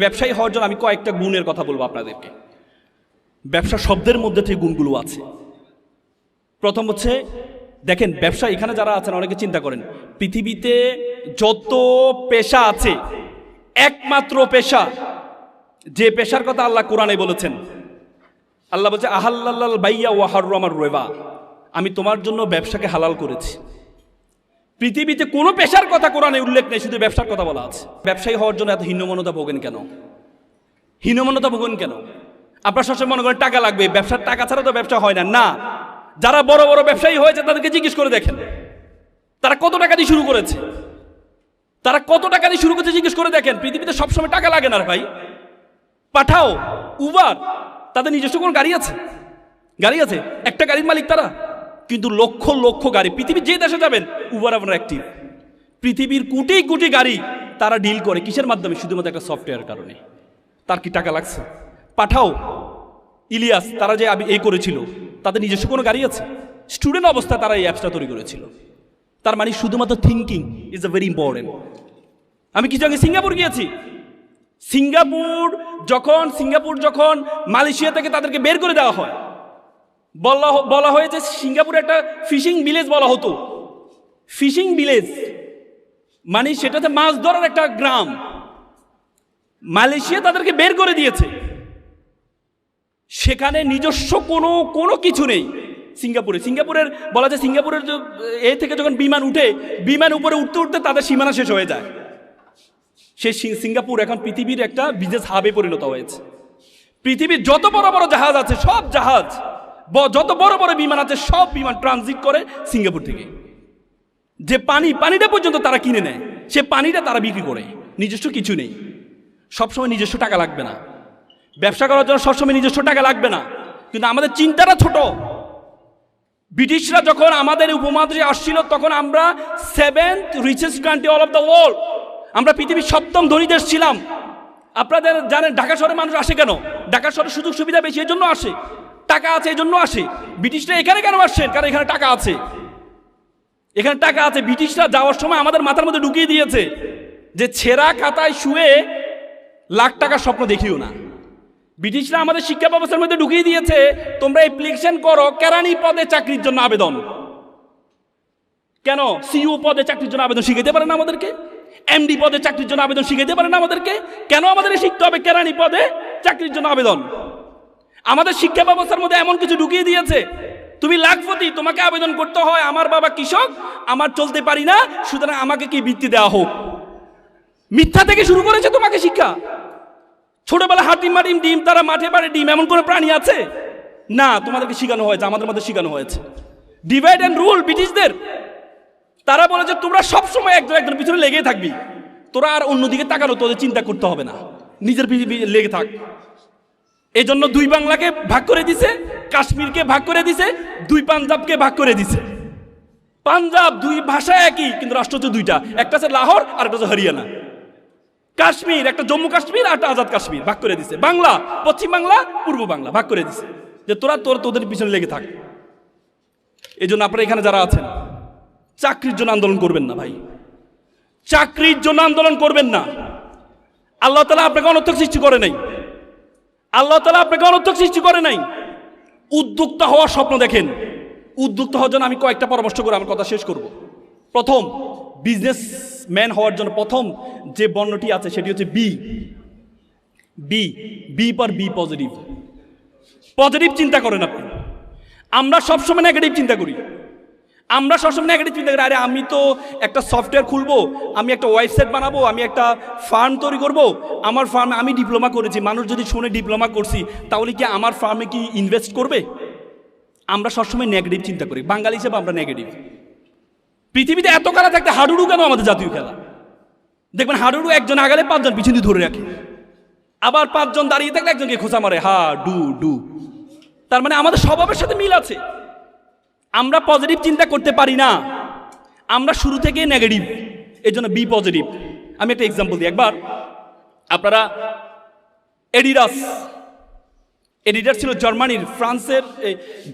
ব্যবসায়ী হওয়ার জন্য আমি কয়েকটা গুণের কথা বলব আপনাদেরকে। ব্যবসা শব্দের মধ্যে থেকে গুণগুলো আছে। প্রথম হচ্ছে, দেখেন, ব্যবসা এখানে যারা আছেন অনেকে চিন্তা করেন, পৃথিবীতে যত পেশা আছে, একমাত্র পেশা, যে পেশার কথা আল্লাহ কোরআনে বলেছেন, আল্লাহ বলছে আহাল্লাল বাইয়া ওয়াহার আমার রেবা। আমি তোমার জন্য ব্যবসাকে হালাল করেছি। পৃথিবীতে কোনো পেশার কথা কোরআনে উল্লেখ নেই, শুধু ব্যবসার কথা বলা আছে। ব্যবসায়ী হওয়ার জন্য এত হীনমনতা ভোগেন কেন? হীনমনতা ভোগেন কেন? আপনার সবসময় মনে করেন টাকা লাগবে, ব্যবসার টাকা ছাড়া তো ব্যবসা হয় না। না, যারা বড় বড় ব্যবসায়ী হয়েছে, তাদেরকে জিজ্ঞেস করে দেখেন। তারা কত টাকা দিয়ে শুরু করেছে? তারা কত টাকা দিয়ে শুরু করেছে জিজ্ঞেস করে দেখেন। পৃথিবীতে সবসময় টাকা লাগে না ভাই। পাঠাও, উবার। তাদের নিজস্ব কোনো গাড়ি আছে? গাড়ি আছে? একটা গাড়ির মালিক তারা? কিন্তু লক্ষ লক্ষ গাড়ি, পৃথিবীর যে দেশে যাবেন উবার আপনার অ্যাক্টিভ পৃথিবীর কোটি কোটি গাড়ি তারা ডিল করে। কিসের মাধ্যমে? শুধুমাত্র একটা সফটওয়্যার কারণে। তার কি টাকা লাগছে? পাঠাও। ইলিয়াস, তারা যে আবি- এই করেছিল, তাদের নিজস্ব কোনো গাড়ি আছে? স্টুডেন্ট অবস্থায় তারা এই অ্যাপসটা তৈরি করেছিল। তার মানে শুধুমাত্র thinking is a very important আমি কিছু আগে সিঙ্গাপুর গিয়েছি। সিঙ্গাপুর যখন সিঙ্গাপুর যখন মালয়েশিয়া থেকে তাদেরকে বের করে দেওয়া হয় বলা বলা হয়েছে সিঙ্গাপুরে একটা ফিশিং ভিলেজ বলা হতো। ফিশিং ভিলেজ মানে সেটাতে মাছ ধরার একটা গ্রাম। মালয়েশিয়া তাদেরকে বের করে দিয়েছে। সেখানে নিজস্ব কোনো কোনো কিছু নেই সিঙ্গাপুরে। সিঙ্গাপুরের, বলা যায় সিঙ্গাপুরের এ থেকে যখন বিমান উঠে, বিমান উপরে উঠতে উঠতে তাদের সীমানা শেষ হয়ে যায়। সে সিঙ্গাপুর এখন পৃথিবীর একটা বিজনেস হাবে পরিণত হয়েছে। পৃথিবীর যত বড় বড় জাহাজ আছে, সব জাহাজ যত বড় বড় বিমান আছে, সব বিমান ট্রানজিট করে সিঙ্গাপুর থেকে। যে পানি, পানিটা পর্যন্ত তারা কিনে নেয়, সে পানিটা তারা বিক্রি করে। নিজস্ব কিছু নেই। সবসময় নিজস্ব টাকা লাগবে না। ব্যবসা করার জন্য সবসময় নিজস্ব টাকা লাগবে না। কিন্তু আমাদের চিন্তাটা ছোট। ব্রিটিশরা যখন আমাদের উপমহাদেশে আসছিল, তখন আমরা seventh richest country all of the world আমরা পৃথিবীর সপ্তম ধনী দেশ ছিলাম। আপনাদের জানেন, ঢাকা শহরে মানুষ আসে কেন? ঢাকা শহরে সুযোগ সুবিধা বেশি এই জন্য আসে। টাকা আছে এই জন্য আসে। ব্রিটিশরা এখানে কেন আসছেন? কারণ এখানে টাকা আছে। এখানে টাকা আছে। ব্রিটিশরা যাওয়ার সময় আমাদের মাথার মধ্যে ঢুকিয়ে দিয়েছে যে ছেঁড়া খাতায় শুয়ে লাখ টাকার স্বপ্ন দেখিও না। ব্রিটিশরা আমাদের শিক্ষা ব্যবস্থার মধ্যে ঢুকিয়ে দিয়েছে, তোমরা অ্যাপ্লিকেশন করো, কেরানি পদে চাকরির জন্য আবেদন। কেন? সিইও পদে চাকরির জন্য আবেদন শিখাইতে পারে না আমাদেরকে? এমডি পদে চাকরির জন্য আবেদন শিখাইতে পারে না আমাদেরকে? কেন আমাদের শিখতে হবে কেরানি পদে চাকরির জন্য আবেদন? আমাদের শিক্ষা ব্যবস্থার মধ্যে এমন কিছু ঢুকিয়ে দিয়েছে। তুমি লাখপতি, তোমাকে আবেদন করতে হয় আমার বাবা কৃষক, আমার চলতে পারি না, সুতরাং আমাকে কি বৃত্তি দেওয়া হোক? মিথ্যা থেকে শুরু করেছে তোমাকে শিক্ষা। ছোটবেলা হাতিম মাটিম ডিম, তারা মাঠে পারে ডিম, এমন কোনো প্রাণী আছে? না, তোমাদেরকে শেখানো হয়েছে, আমাদের মধ্যে শেখানো হয়েছে। ডিভাইড অ্যান্ড রুল ব্রিটিশদের। তারা বলে যে তোমরা সবসময় একজন একজনের পিছনে লেগেই থাকবি। তোরা আর অন্যদিকে তাকানো, তোদের চিন্তা করতে হবে না। নিজের লেগে থাক। এই জন্য দুই বাংলাকে ভাগ করে দিছে, কাশ্মীরকে ভাগ করে দিছে, দুই পাঞ্জাবকে ভাগ করে দিছে। পাঞ্জাব দুই ভাষা একই, কিন্তু রাষ্ট্র হচ্ছে দুইটা। একটা হচ্ছে লাহোর আর একটা হচ্ছে হরিয়ানা। কাশ্মীর, একটা জম্মু কাশ্মীর আর একটা আজাদ কাশ্মীর ভাগ করে দিছে। বাংলা, পশ্চিম বাংলা, পূর্ব বাংলা ভাগ করে দিছে। যে তোরা, তোর, তোদের পিছনে লেগে থাক। এই জন্য আপনারা এখানে যারা আছেন, চাকরির জন্য আন্দোলন করবেন না ভাই। চাকরির জন্য আন্দোলন করবেন না। আল্লাহ তালা আপনাকে অনর্থক সৃষ্টি করে নাই। আল্লাহ তালা আপনাকে অনর্থক সৃষ্টি করে নাই। উদ্যোক্তা হওয়ার স্বপ্ন দেখেন। উদ্যোক্তা হওয়ার জন্য আমি কয়েকটা পরামর্শ করে আমার কথা শেষ করব। প্রথম বিজনেস ম্যান হওয়ার জন্য প্রথম যে বর্ণটি আছে সেটি হচ্ছে বি বি বি পর বি পজিটিভ পজিটিভ চিন্তা করেন আপনি। আমরা সবসময় নেগেটিভ চিন্তা করি। আমরা সবসময় নেগেটিভ চিন্তা করি, আরে আমি তো একটা সফটওয়্যার খুলবো, আমি একটা ওয়েবসাইট বানাবো, আমি একটা ফার্ম তৈরি করব, আমার ফার্মে আমি ডিপ্লোমা করেছি, মানুষ যদি শুনে ডিপ্লোমা করছি, তাহলে কি আমার ফার্মে কি ইনভেস্ট করবে? আমরা সবসময় নেগেটিভ চিন্তা করি, বাঙালি হিসেবে আমরা নেগেটিভ পৃথিবীতে এত খেলা থাকতে হাডুডু কেন আমাদের জাতীয় খেলা? দেখবেন হাডুডু একজন আগালে পাঁচজন পিছনে ধরে রাখে। আবার পাঁচজন দাঁড়িয়ে থাকলে একজনকে খোঁচা মারে হা ডু ডু তার মানে আমাদের স্বভাবের সাথে মিল আছে। আমরা পজিটিভ চিন্তা করতে পারি না। আমরা শুরু থেকে নেগেটিভ এই জন্য বি পজিটিভ আমি একটা এক্সাম্পল দিই, একবার। আপনারা এডিডাস এডিডাস ছিল জার্মানির, ফ্রান্সের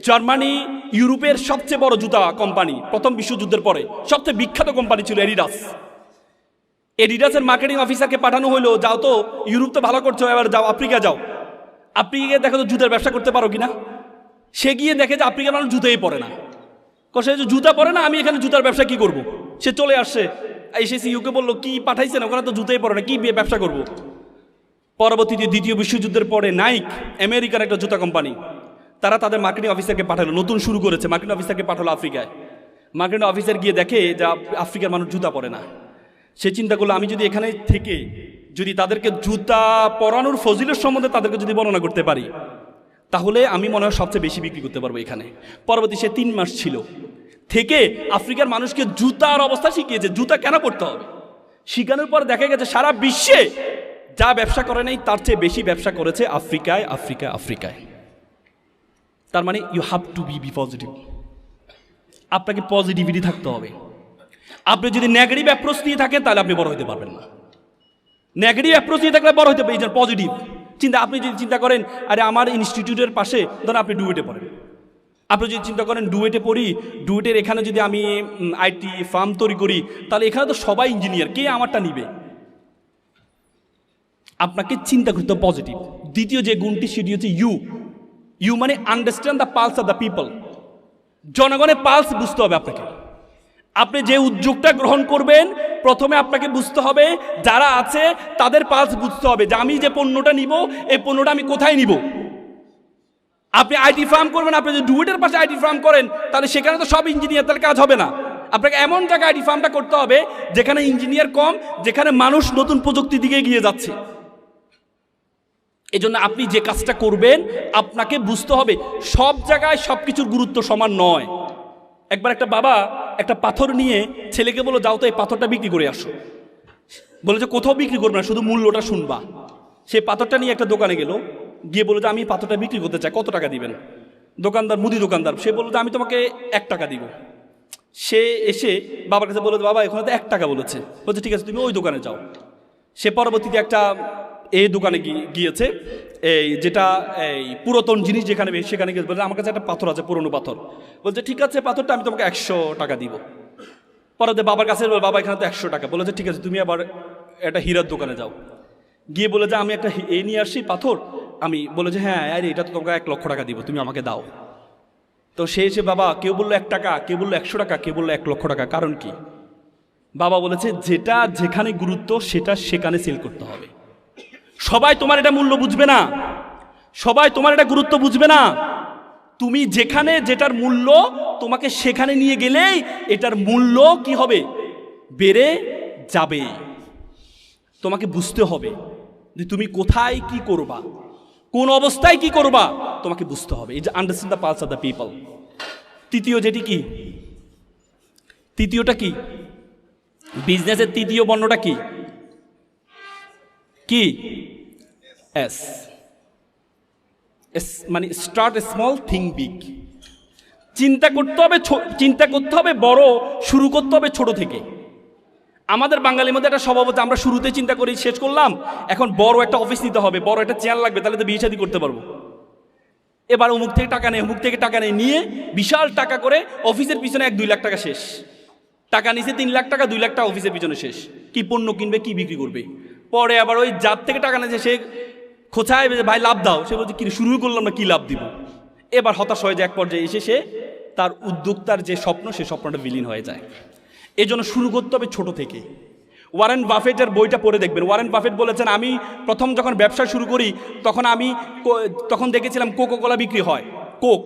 জার্মানি, ইউরোপের সবচেয়ে বড় জুতা কোম্পানি প্রথম বিশ্বযুদ্ধের পরে। সবচেয়ে বিখ্যাত কোম্পানি ছিল এডিডাস এডিডাসের মার্কেটিং অফিসারকে পাঠানো হলো, যাও তো, ইউরোপ তো ভালো করছ, এবার যাও, আফ্রিকা যাও। আফ্রিকা গিয়ে দেখো তো জুতার ব্যবসা করতে পারো কিনা? সে গিয়ে দেখে যে আফ্রিকার মানুষ জুতোই পরে না। কষে যে জুতা পরে না, আমি এখানে জুতার ব্যবসা কি করব? সে চলে আসছে। এসেছি ইউকে বলল, কি পাঠাইছেন? ওখানে তো জুতোই পরে না, কি বিয়ে ব্যবসা করব? পরবর্তীতে দ্বিতীয় বিশ্বযুদ্ধের পরে নাইক আমেরিকার একটা জুতা কোম্পানি তারা তাদের মার্কেটিং অফিসারকে পাঠালো, নতুন শুরু করেছে মার্কেটিং অফিসারকে পাঠালো আফ্রিকায়। মার্কেটিং অফিসার গিয়ে দেখে যে আফ্রিকার মানুষ জুতা পরে না। সে চিন্তা করল, আমি যদি এখানে থেকে যদি তাদেরকে জুতা পরানোর ফজিলের সম্বন্ধে তাদেরকে যদি বর্ণনা করতে পারি তাহলে আমি মনে হয় সবচেয়ে বেশি বিক্রি করতে পারব এখানে। পরবর্তী সে তিন মাস ছিল। থেকে আফ্রিকার মানুষকে জুতার অবস্থা শিখিয়েছে, জুতা কেন করতে হবে? শিখানোর পর দেখা গেছে সারা বিশ্বে যা ব্যবসা করে নাই, তার চেয়ে বেশি ব্যবসা করেছে আফ্রিকায় আফ্রিকায় আফ্রিকায়। তার মানে you have to be B positive আপনাকে পজিটিভিটি থাকতে হবে। আপনি যদি নেগেটিভ অ্যাপ্রোচ নিয়ে থাকেন, তাহলে আপনি বড় হতে পারবেন না। নেগেটিভ অ্যাপ্রোচ নিয়ে থাকলে বড় হতে পারবেন পজিটিভ চিন্তা, আপনি যদি চিন্তা করেন, আরে আমার ইনস্টিটিউটের পাশে, ধরেন আপনি ডুয়েটে পড়েন। আপনি যদি চিন্তা করেন ডুয়েটে পড়ি ডুয়েটের এখানে যদি আমি আইটি ফার্ম তৈরি করি, তাহলে এখানে তো সবাই ইঞ্জিনিয়ার কে আমারটা নিবে? আপনাকে চিন্তা করতে পজিটিভ দ্বিতীয় যে গুণটি, সেটি হচ্ছে ইউ ইউ মানে understand the pulse of the people জনগণের পালস বুঝতে হবে আপনাকে। আপনি যে উদ্যোগটা গ্রহণ করবেন, প্রথমে আপনাকে বুঝতে হবে যারা আছে, তাদের পাস বুঝতে হবে যে আমি যে পণ্যটা নিব, এই পণ্যটা আমি কোথায় নিব। আপনি আইটি ফার্ম করবেন, আপনি যদি ডুয়েটের পাশে আইটি ফার্ম করেন, তাহলে সেখানে তো সব ইঞ্জিনিয়ার তাহলে কাজ হবে না। আপনাকে এমন জায়গায় আইটি ফার্মটা করতে হবে, যেখানে ইঞ্জিনিয়ার কম, যেখানে মানুষ নতুন প্রযুক্তির দিকে এগিয়ে যাচ্ছে। এজন্য আপনি যে কাজটা করবেন, আপনাকে বুঝতে হবে সব জায়গায় সব কিছুর গুরুত্ব সমান নয়। একবার একটা বাবা একটা পাথর নিয়ে ছেলেকে বলো, যাও তো এই পাথরটা বিক্রি করে আসো। বলে যে, কোথাও বিক্রি করবে না, শুধু মূল্যটা শুনবা। সে পাথরটা নিয়ে একটা দোকানে গেল, গিয়ে বলল যে, আমি পাথরটা বিক্রি করতে চাই, কত টাকা দিবেন? দোকানদার, মুদি দোকানদার, সে বলল যে, আমি তোমাকে এক টাকা দিব। সে এসে বাবার কাছে বলল বাবা, এখানে তো এক টাকা বলেছে। বলছে, ঠিক আছে, তুমি ওই দোকানে যাও। সে পরবর্তীতে একটা এই দোকানে গিয়েছে। এই যেটা, এই পুরাতন জিনিস যেখানে সেখানে গিয়ে বলছে, আমার কাছে একটা পাথর আছে, পুরনো পাথর। বলছে, ঠিক আছে, পাথরটা আমি তোমাকে একশো টাকা দিব। পরে বাবার কাছে, বাবা, এখানে তো একশো টাকা। বলেছে, ঠিক আছে, তুমি আবার একটা হীরার দোকানে যাও। গিয়ে বলে যে, আমি একটা এ নিয়ে আসছি পাথর। আমি বলে যে হ্যাঁ আরে, এটা তো তোমাকে এক লক্ষ টাকা দিব, তুমি আমাকে দাও। তো সে এসে, বাবা, কেউ বলল এক টাকা, কেউ বলল একশো টাকা, কেউ বলল এক লক্ষ টাকা, কারণ কি? বাবা বলেছে, যেটা যেখানে গুরুত্ব, সেটা সেখানে সেল করতে হবে। সবাই তোমার এটা মূল্য বুঝবে না। সবাই তোমার এটা গুরুত্ব বুঝবে না। তুমি যেখানে যেটার মূল্য, তোমাকে সেখানে নিয়ে গেলেই এটার মূল্য কি হবে? বেড়ে যাবে। তোমাকে বুঝতে হবে যে তুমি কোথায় কি করবা। কোন অবস্থায় কি করবা, তোমাকে বুঝতে হবে। এই যে understand the pulse of the people তৃতীয় যেটি কি? তৃতীয়টা কি? বিজনেসের তৃতীয় বর্ণটা কি? কি? এস মানে স্টার্ট স্মল থিং বিগ চিন্তা করতে হবে চিন্তা করতে হবে বড়, শুরু করতে হবে ছোট থেকে। আমাদের বাঙালির মধ্যে একটা স্বভাব আমরা শুরুতে চিন্তা করি, শেষ করলাম, এখন বড় একটা অফিস নিতে হবে, বড় একটা চেয়ার লাগবে, তাহলে তো বিয়ে শাদী করতে পারব। এবার অমুক থেকে টাকা নেই, অমুক থেকে টাকা নেই, নিয়ে বিশাল টাকা করে অফিসের পিছনে এক দুই লাখ টাকা শেষ। টাকা নিচে তিন লাখ টাকা, দুই লাখ টাকা অফিসের পিছনে শেষ। কি পণ্য কিনবে, কি বিক্রি করবে? পরে আবার ওই যার থেকে টাকা নিয়েছে, সে খোঁচায় যে, ভাই, লাভ দাও। সে বলছে, কি, শুরু করলাম না, কি লাভ দিব? এবার হতাশ হয়ে যায় এক পর্যায়ে এসে সে তার উদ্যোক্তার যে স্বপ্ন, সে স্বপ্নটা বিলীন হয়ে যায়। এই জন্য শুরু করতে হবে ছোট থেকে। ওয়ারেন বাফেটের বইটা পড়ে দেখবেন। ওয়ারেন বাফেট বলেছেন, আমি প্রথম যখন ব্যবসা শুরু করি, তখন আমি তখন দেখেছিলাম কোকো কোলা বিক্রি হয়, কোক।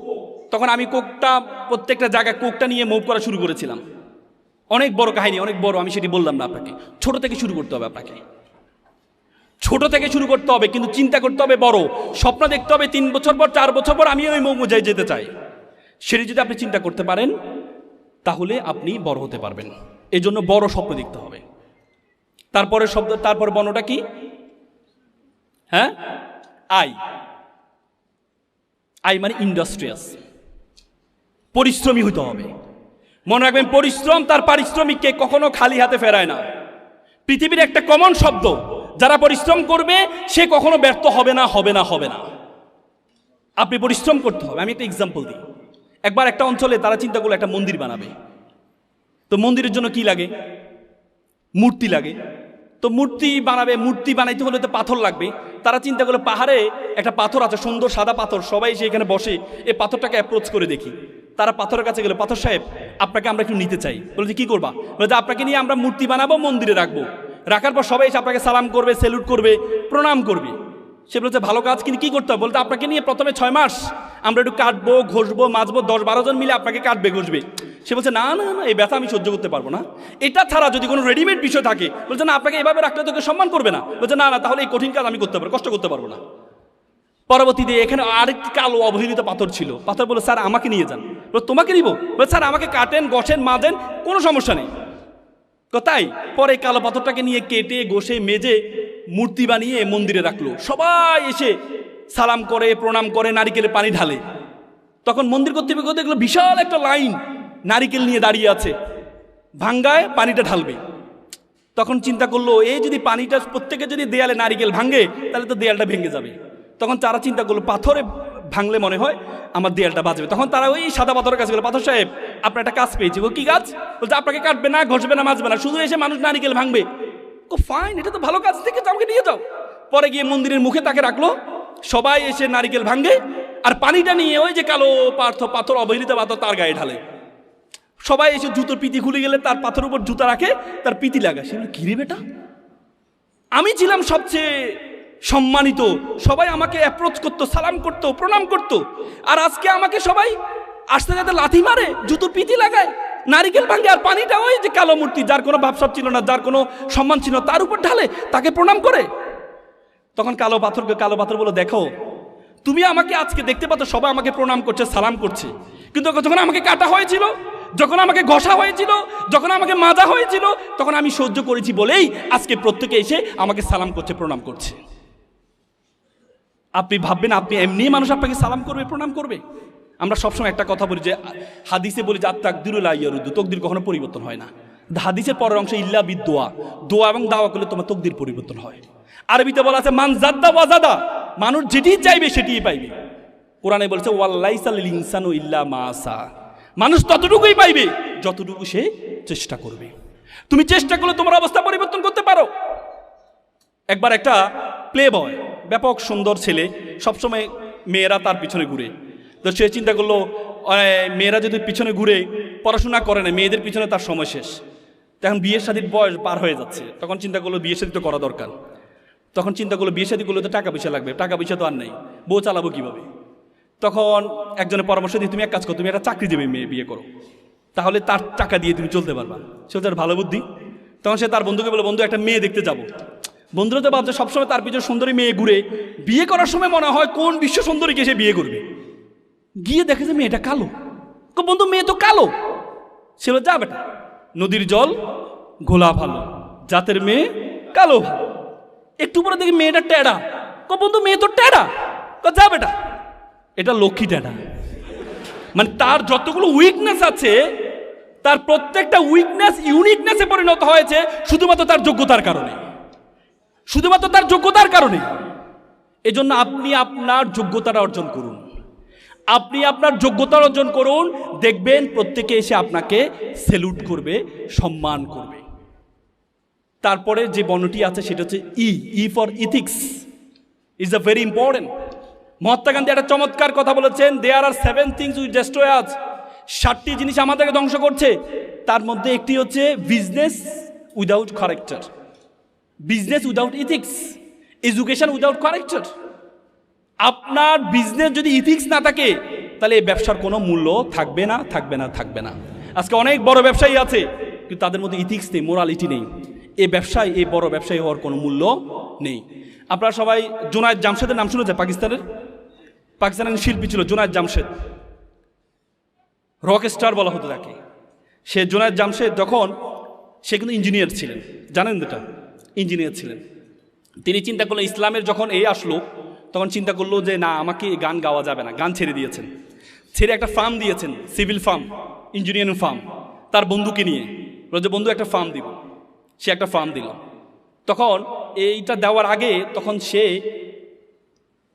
তখন আমি কোকটা, প্রত্যেকটা জায়গায় কোকটা নিয়ে মুভ করা শুরু করেছিলাম। অনেক বড় কাহিনী, অনেক বড়, আমি সেটি বললাম না আপনাকে। ছোট থেকে শুরু করতে হবে আপনাকে। ছোট থেকে শুরু করতে হবে, কিন্তু চিন্তা করতে হবে বড়। স্বপ্ন দেখতে হবে তিন বছর পর, চার বছর পর আমি ওই মৌমুজায় যেতে চাই। সেটি যদি আপনি চিন্তা করতে পারেন, তাহলে আপনি বড় হতে পারবেন। এই জন্য বড় স্বপ্ন দেখতে হবে। তারপরে শব্দ, তারপর বর্ণটা কি? হ্যাঁ? আই। আই মানে ইন্ডাস্ট্রিয়াস। পরিশ্রমী হতে হবে। মনে রাখবেন, পরিশ্রম তার পারিশ্রমিককে কখনো খালি হাতে ফেরায় না। পৃথিবীর একটা কমন শব্দ যারা পরিশ্রম করবে, সে কখনো ব্যর্থ হবে না হবে না হবে না। আপনি পরিশ্রম করতে হবে। আমি একটা এক্সাম্পল দিই। একবার একটা অঞ্চলে তারা চিন্তা করল একটা মন্দির বানাবে। তো মন্দিরের জন্য কি লাগে? মূর্তি লাগে। তো মূর্তি বানাবে, মূর্তি বানাইতে হলে তো পাথর লাগবে। তারা চিন্তা করল, পাহাড়ে একটা পাথর আছে, সুন্দর সাদা পাথর। সবাই এসে এখানে বসে এই পাথরটাকে অ্যাপ্রোচ করে দেখি। তারা পাথরের কাছে গেলো, পাথর সাহেব, আপনাকে আমরা একটু নিতে চাই। বলে যে, কী করবা? বলে যে, আপনাকে নিয়ে আমরা মূর্তি বানাবো, মন্দিরে রাখব। রাখার পর সবাই এসে আপনাকে সালাম করবে সেলুট করবে, প্রণাম করবে। সে বলছে, ভালো কাজ, কিন্তু কী করতে হবে? বলতে, আপনাকে নিয়ে প্রথমে ছয় মাস আমরা একটু কাটবো, ঘষবো, মাজবো, দশ বারো জন মিলে আপনাকে কাটবে, ঘষবে। সে বলছে, না না না, এই ব্যথা আমি সহ্য করতে পারব না। এটা ছাড়া যদি কোনো রেডিমেড বিষয় থাকে, বলছে, না, আপনাকে এভাবে রাখলে তোকে সম্মান করবে না। বলছে, না না, তাহলে এই কঠিন কাজ আমি করতে পারব, কষ্ট করতে পারব না। পরবর্তীতে এখানে আরেকটি কালো অবহেলিত পাথর ছিল। পাথর বলে স্যার, আমাকে নিয়ে যান। তোমাকে নিব? বলে স্যার, আমাকে কাটেন গছেন মাজেন, কোনো সমস্যা নেই। তাই পরে কালো পাথরটাকে নিয়ে কেটে গোসে মেজে মূর্তি বানিয়ে মন্দিরে রাখল। সবাই এসে সালাম করে, প্রণাম করে নারিকেলে পানি ঢালে। তখন মন্দির কর্তৃপক্ষ দেখল বিশাল একটা লাইন নারিকেল নিয়ে দাঁড়িয়ে আছে। ভাঙ্গায় পানিটা ঢালবে। তখন চিন্তা করল এই যদি পানিটা প্রত্যেকে যদি দেয়ালে নারিকেল ভাঙে, তাহলে তো দেয়ালটা ভেঙে যাবে। তখন তারা চিন্তা করল, পাথরে ভাঙলে মনে হয় আমার দেয়ালটা বাঁচবে তখন তারা ওই সাদা পাথরের কাছে গেলো, পাথর সাহেব, আপনার একটা কাজ পেয়েছি। ও কি কাজ? বলছে, আপনাকে কাটবে না, ঘষবে না, মাজবে না। শুধু এসে মানুষ নারিকেল ভাঙবে। ও ফাইন এটা তো ভালো কাজ থেকে আমাকে নিয়ে যাও। পরে গিয়ে মন্দিরের মুখে তাকে রাখল। সবাই এসে নারিকেল ভাঙে আর পানিটা নিয়ে ওই যে কালো পার্থ পাথর, অবহেলিত পাথর, তার গায়ে ঢালে। সবাই এসে জুতোর পিতি খুলে গেলে তার পাথর উপর জুতা রাখে, তার পিতি লাগায়। সেগুলো কিরে বেটা? আমি ছিলাম সবচেয়ে সম্মানিত, সবাই আমাকে অ্যাপ্রোচ করতো, সালাম করতো, প্রণাম করতো। আর আজকে আমাকে সবাই আসতে যাতে লাথি মারে, জুতো পিতি লাগায়, নারিকেল ভাঙে আর পানিটা ওই যে কালো মূর্তি, যার কোনো ভাবসাব ছিল না, যার কোনো সম্মান ছিল তার উপর ঢালে তাকে প্রণাম করে। তখন কালো পাথরকে কালো পাথর বলে, দেখো, তুমি আমাকে আজকে দেখতে পাচ্ছ, সবাই আমাকে প্রণাম করছে, সালাম করছে। কিন্তু যখন আমাকে কাটা হয়েছিল, যখন আমাকে ঘষা হয়েছিল, যখন আমাকে মাজা হয়েছিল, তখন আমি সহ্য করেছি বলেই আজকে প্রত্যেকে এসে আমাকে সালাম করছে, প্রণাম করছে। আপনি ভাববেন, আপনি এমনি মানুষ আপনাকে সালাম করবে, প্রণাম করবে। আমরা সবসময় একটা কথা বলি যে, হাদিসে বলি যে আত্মাক দিরুল আইয়ারুদ্দু তকদির কখনো পরিবর্তন হয় না। হাদিসের পরের অংশে ইল্লা বিদ দোয়া দোয়া এবং দাওয়া করলে তোমার তকদির পরিবর্তন হয়। আরবিতে বলা আছে, মান জাদ্দা ওয়াজাদা মানুষ যেটি চাইবে সেটিই পাইবে। কোরআনে বলছে ওয়াল্লাইসাল ইনসানু ইল্লা মাসা মানুষ ততটুকুই পাইবে যতটুকু সে চেষ্টা করবে। তুমি চেষ্টা করলে তোমার অবস্থা পরিবর্তন করতে পারো। একবার একটা প্লে বয় ব্যাপক সুন্দর ছেলে, সবসময় মেয়েরা তার পিছনে ঘুরে। তো সে চিন্তা করল মেয়েরা যদি পিছনে ঘুরে পড়াশোনা করে না, মেয়েদের পিছনে তার সময় শেষ। তখন বিয়ের শাদীর বয়স পার হয়ে যাচ্ছে। তখন চিন্তা করল, বিয়ে শাদী তো করা দরকার। তখন চিন্তা করল, বিয়ে শাদী করলে তো টাকা পয়সা লাগবে, টাকা পয়সা তো আর নেই, বউ চালাবো কীভাবে? তখন একজনের পরামর্শ দিয়ে, তুমি এক কাজ করো, তুমি একটা চাকরি দেবে মেয়ে বিয়ে করো। তাহলে তার টাকা দিয়ে তুমি চলতে পারবা। সে একটা ভালো বুদ্ধি? তখন সে তার বন্ধুকে বলে বন্ধু, একটা মেয়ে দেখতে যাব। বন্ধুরা তো ভাবছে সবসময় তার পিছনে সুন্দরী মেয়ে ঘুরে বিয়ে করার সময় মনে হয় কোন বিশ্ব সুন্দরীকে সে বিয়ে করবে। গিয়ে দেখে যে মেয়েটা কালো। তো বন্ধু মেয়ে তো কালো। বলে, যা বেটা নদীর জল ঘোলা ভালো জাতের মেয়ে কালো ভালো। একটু পরে দেখি মেয়েটা টেডা কো বন্ধু মেয়ে তো টেডা কো যা বেটা এটা লক্ষ্মী টেডা মানে তার যতগুলো উইকনেস আছে তার প্রত্যেকটা উইকনেস ইউনিকনেসে পরিণত হয়েছে শুধুমাত্র তার যোগ্যতার কারণে। শুধুমাত্র তার যোগ্যতার কারণে। এজন্য আপনি আপনার যোগ্যতাটা অর্জন করুন। আপনি আপনার যোগ্যতা অর্জন করুন, দেখবেন প্রত্যেকে এসে আপনাকে সেলুট করবে, সম্মান করবে। তারপরে যে বর্ণটি আছে সেটা হচ্ছে E E for ethics is a very important Mahatma Gandhi একটা চমৎকার কথা বলেছেন there are seven things which destroy আজ ষাটটি জিনিস আমাদেরকে ধ্বংস করছে। তার মধ্যে একটি হচ্ছে business without character business without ethics education without character আপনার বিজনেস যদি ইথিক্স না থাকে, তাহলে এই ব্যবসার কোনো মূল্য থাকবে না থাকবে না থাকবে না। আজকে অনেক বড় ব্যবসায়ী আছে, কিন্তু তাদের মধ্যে ইথিক্স নেই মোরালিটি নেই। এই ব্যবসায়, এই বড় ব্যবসায়ী হওয়ার কোনো মূল্য নেই। আপনারা সবাই জোনায়দ জামশেদের নাম শুনেছে পাকিস্তানের? পাকিস্তানের শিল্পী ছিল জোনায়দ জামশেদ। রক স্টার বলা হতো তাকে। সে জোনায়দ জামশেদ যখন, সে কিন্তু ইঞ্জিনিয়ার ছিলেন। জানেন এটা? ইঞ্জিনিয়ার ছিলেন। তিনি চিন্তা করলেন, ইসলামের যখন এই আসলো, তখন চিন্তা করল যে, না, আমাকে গান গাওয়া যাবে না। গান ছেড়ে দিয়েছেন। ছেড়ে একটা ফার্ম দিয়েছেন, সিভিল ফার্ম, ইঞ্জিনিয়ারিং ফার্ম, তার বন্ধুকে নিয়ে। যে, বন্ধু, একটা ফার্ম দিব। সে একটা ফার্ম দিল। তখন এইটা দেওয়ার আগে, তখন সে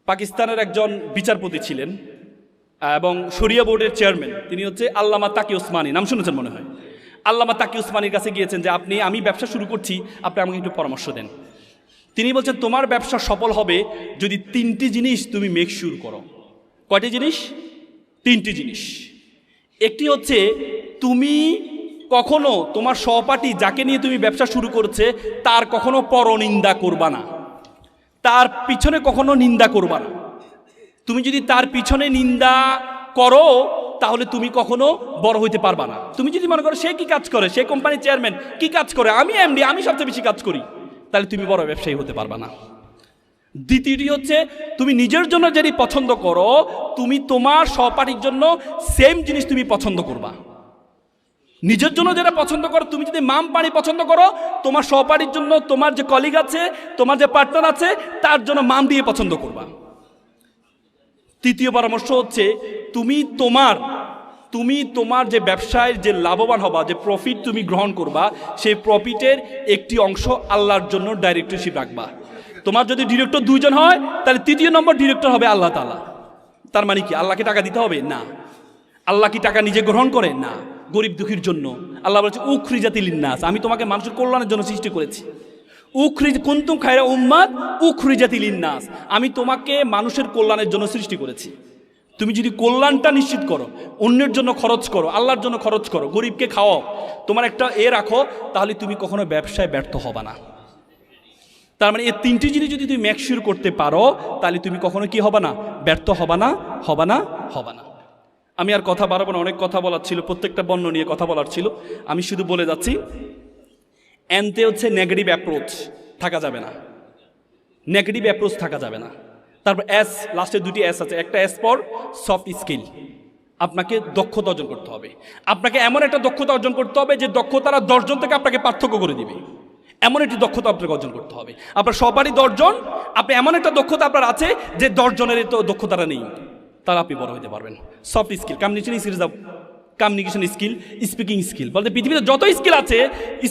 পাকিস্তানের একজন বিচারপতি ছিলেন, এবং শরিয়া বোর্ডের চেয়ারম্যান। তিনি হচ্ছে আল্লামা তাকি ওসমানী। নাম শুনেছেন মনে হয়? আল্লামা তাকি উসমানির কাছে গিয়েছেন যে, আপনি, আমি ব্যবসা শুরু করছি, আপনি আমাকে একটু পরামর্শ দেন। তিনি বলছেন, তোমার ব্যবসা সফল হবে যদি তিনটি জিনিস তুমি মেক শুরু করো। কয়টি জিনিস? তিনটি জিনিস। একটি হচ্ছে, তুমি কখনো তোমার সহপাঠী যাকে নিয়ে তুমি ব্যবসা শুরু করছে, তার কখনো পরনিন্দা করবা না। তার পিছনে কখনো নিন্দা করবা না। তুমি যদি তার পিছনে নিন্দা করো তাহলে তুমি কখনো বড় হইতে পারবা না। তুমি যদি মনে করো সে কি কাজ করে, সে কোম্পানির চেয়ারম্যান কি কাজ করে, আমি এমডি আমি সবচেয়ে বেশি কাজ করি, তাহলে তুমি বড় ব্যবসায়ী হতে পারবা না। দ্বিতীয়টি হচ্ছে, তুমি নিজের জন্য যেটি পছন্দ করো, তুমি তোমার সহপাঠীর জন্য সেম জিনিস তুমি পছন্দ করবা। নিজের জন্য যেটা পছন্দ করো, তুমি যদি মাম পানি পছন্দ করো, তোমার সহপাঠীর জন্য তোমার যে কলিগ আছে, তোমার যে পার্টনার আছে, তার জন্য মাম দিয়ে পছন্দ করবা। তৃতীয় পরামর্শ হচ্ছে, তুমি তোমার তুমি তোমার যে ব্যবসায় যে লাভবান হবা, যে প্রফিট তুমি গ্রহণ করবা, সেই প্রফিটের একটি অংশ আল্লাহর জন্য ডাইরেক্টরশিপ রাখবা। তোমার যদি ডিরেক্টর দুইজন হয়, তাহলে তৃতীয় নম্বর ডিরেক্টর হবে আল্লাহ তালা তার মানে কি? আল্লাহকে টাকা দিতে হবে? না। আল্লাহ কি টাকা নিজে গ্রহণ করে? না। গরিব দুঃখীর জন্য। আল্লাহ বলছে উখরি জাতি লিন্নাস। আমি তোমাকে মানুষের কল্যাণের জন্য সৃষ্টি করেছি। উখরি কুন্তুম খায়রা উম্মাদ উখরি জাতি লিন্নাস। আমি তোমাকে মানুষের কল্যাণের জন্য সৃষ্টি করেছি। তুমি যদি কল্যাণটা নিশ্চিত করো, অন্যের জন্য খরচ করো, আল্লাহর জন্য খরচ করো, গরিবকে খাওয়াও, তোমার একটা এ রাখো, তাহলে তুমি কখনো ব্যবসায় ব্যর্থ হবে না। তার মানে এই তিনটি জিনিস যদি তুমি ম্যাকশিওর করতে পারো, তাহলে তুমি কখনো কি হবে না? ব্যর্থ হবে না হবে না হবে না। আমি আর কথা বাড়াবো না, অনেক কথা বলার ছিল, প্রত্যেকটা বর্ণ নিয়ে কথা বলার ছিল। আমি শুধু বলে যাচ্ছি এনতে হচ্ছে নেগেটিভ অ্যাপ্রোচ থাকা যাবে না। নেগেটিভ অ্যাপ্রোচ থাকা যাবে না। তারপর এস লাস্টে দুটি এস আছে। একটা এস পর সফট স্কিল আপনাকে দক্ষতা অর্জন করতে হবে। আপনাকে এমন একটা দক্ষতা অর্জন করতে হবে যে দক্ষতারা দশজন থেকে আপনাকে পার্থক্য করে দিবে। এমন একটি দক্ষতা আপনাকে অর্জন করতে হবে। আপনার সবারই দশজন, আপনি এমন একটা দক্ষতা আপনার আছে যে দশজনের তো দক্ষতাটা নেই। তারা আপনি বড় হতে পারবেন। Soft skill communication skill is the communication skill speaking skill বলতে পৃথিবীতে যত স্কিল আছে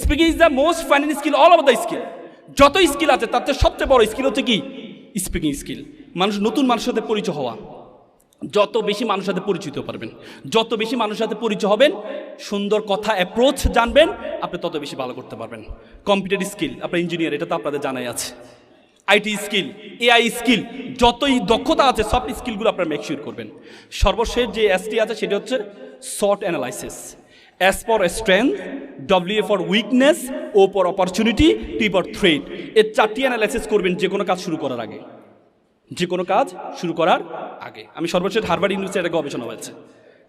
speaking is the most final skill all of the skill যত স্কিল আছে, তার চেয়ে সবচেয়ে বড় স্কিল হচ্ছে কি? স্পিকিং স্কিল মানুষ নতুন মানুষের সাথে পরিচয় হওয়া। যত বেশি মানুষের সাথে পরিচিত পারবেন, যত বেশি মানুষের সাথে পরিচয় হবেন, সুন্দর কথা অ্যাপ্রোচ জানবেন, আপনি তত বেশি ভালো করতে পারবেন। কম্পিউটার স্কিল আপনার ইঞ্জিনিয়ার এটা তো আপনাদের জানাই আছে। আইটি স্কিল এআই স্কিল যতই দক্ষতা আছে, সব স্কিলগুলো আপনারা মেকশিওর করবেন। সর্বশেষ যে এসটি আছে, সেটা হচ্ছে SWOT analysis S for strength W for weakness O for opportunity T for threat এর চারটি অ্যানালাইসিস করবেন যে কোনো কাজ শুরু করার আগে। যে কোনো কাজ শুরু করার আগে। আমি সর্বশেষ হারবার্ড ইউনিভার্সিটি একটা গবেষণা হয়েছে।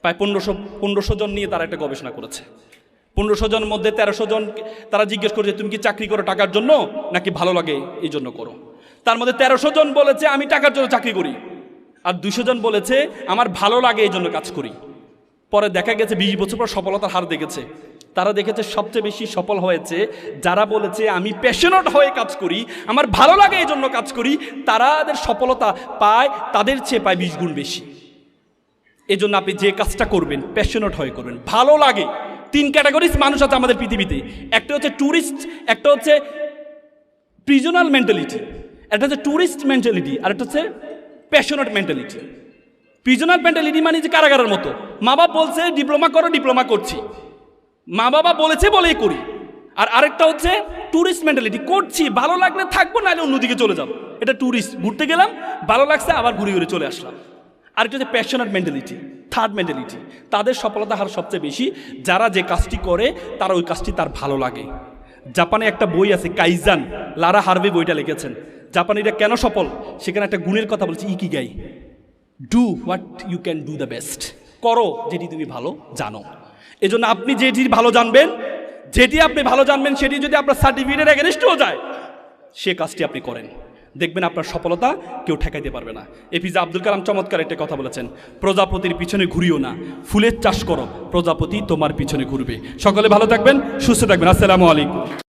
প্রায় পনেরোশো পনেরোশো জন নিয়ে তারা একটা গবেষণা করেছে। পনেরোশো জনের মধ্যে তেরোশো জন তারা জিজ্ঞেস করেছে, তুমি কি চাকরি করো টাকার জন্য নাকি ভালো লাগে এই জন্য করো? তার মধ্যে তেরোশো জন বলেছে, আমি টাকার জন্য চাকরি করি। আর দুশো জন বলেছে, আমার ভালো লাগে এই জন্য কাজ করি। পরে দেখা গেছে বিশ বছর পর সফলতার হার দেখেছে। তারা দেখেছে সবচেয়ে বেশি সফল হয়েছে, যারা বলেছে, আমি প্যাশনেট হয়ে কাজ করি, আমার ভালো লাগে এই জন্য কাজ করি। তারাদের সফলতা পায়, তাদের চেয়ে পায় বিশ গুণ বেশি। এজন্য আপনি যে কাজটা করবেন প্যাশনেট হয়ে করবেন। ভালো লাগে। তিন ক্যাটাগরিজ মানুষ আছে আমাদের পৃথিবীতে। একটা হচ্ছে ট্যুরিস্ট একটা হচ্ছে প্রিজনাল মেন্টালিটি একটা হচ্ছে ট্যুরিস্ট মেন্টালিটি আর একটা হচ্ছে প্যাশনেট মেন্টালিটি প্রিজনাল মেন্টালিটি মানে যে কারাগারের মতো। মা বাবা বলছে ডিপ্লোমা করো ডিপ্লোমা করছি। মা বাবা বলেছে বলেই করি। আর আরেকটা হচ্ছে ট্যুরিস্ট মেন্টালিটি করছি, ভালো লাগলে থাকব, নাহলে অন্যদিকে চলে যাব। এটা ট্যুরিস্ট ঘুরতে গেলাম, ভালো লাগছে, আবার ঘুরে ঘুরে চলে আসলাম। আরেকটা হচ্ছে প্যাশনেট মেন্টালিটি থার্ড মেন্টালিটি তাদের সফলতা হার সবচেয়ে বেশি। যারা যে কাজটি করে, তারা ওই কাজটি তার ভালো লাগে। জাপানে একটা বই আছে, কাইজান, লারা হারভে বইটা লিখেছেন। জাপানিরা কেন সফল? সেখানে একটা গুণের কথা বলছে ikigai do what you can do the best করো যেটি তুমি ভালো জানো। এজন্য আপনি যেটি ভালো জানবেন, যেটি আপনি ভালো জানবেন, সেটি যদি আপনার সার্টিফিকেটের এগেনস্টেও যায়, সে কাজটি আপনি করেন। দেখবেন আপনার সফলতা কেউ ঠেকাইতে পারবে না। এপিজে আব্দুল কালাম চমৎকার একটা কথা বলেছেন, প্রজাপতির পিছনে ঘুরিও না, ফুলের চাষ করো, প্রজাপতি তোমার পিছনে ঘুরবে। সকলে ভালো থাকবেন, সুস্থ থাকবেন। আসসালামু আলাইকুম।